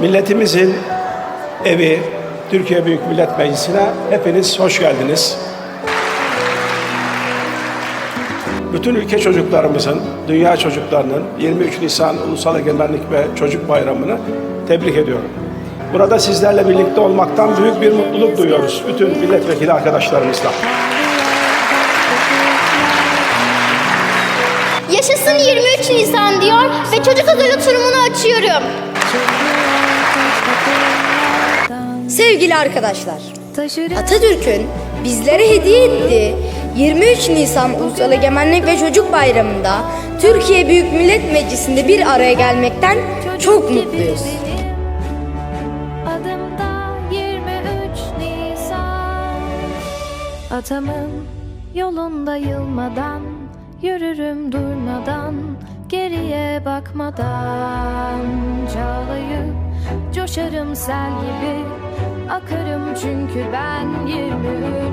Milletimizin evi, Türkiye Büyük Millet Meclisi'ne hepiniz hoş geldiniz. Bütün ülke çocuklarımızın, dünya çocuklarının 23 Nisan Ulusal Egemenlik ve Çocuk Bayramı'nı tebrik ediyorum. Burada sizlerle birlikte olmaktan büyük bir mutluluk duyuyoruz bütün milletvekili arkadaşlarımızla. Yaşasın 23 Nisan diyor ve çocuk özel oturumunu açıyorum. Sevgili arkadaşlar, Atatürk'ün bizlere hediye ettiği 23 Nisan Ulusal Egemenlik ve Çocuk Bayramı'nda Türkiye Büyük Millet Meclisi'nde bir araya gelmekten çok mutluyuz. Adımda 23 Nisan. Atamın yolunda yılmadan Yürürüm durmadan Geriye bakmadan coşarım sel gibi Akarım çünkü ben 23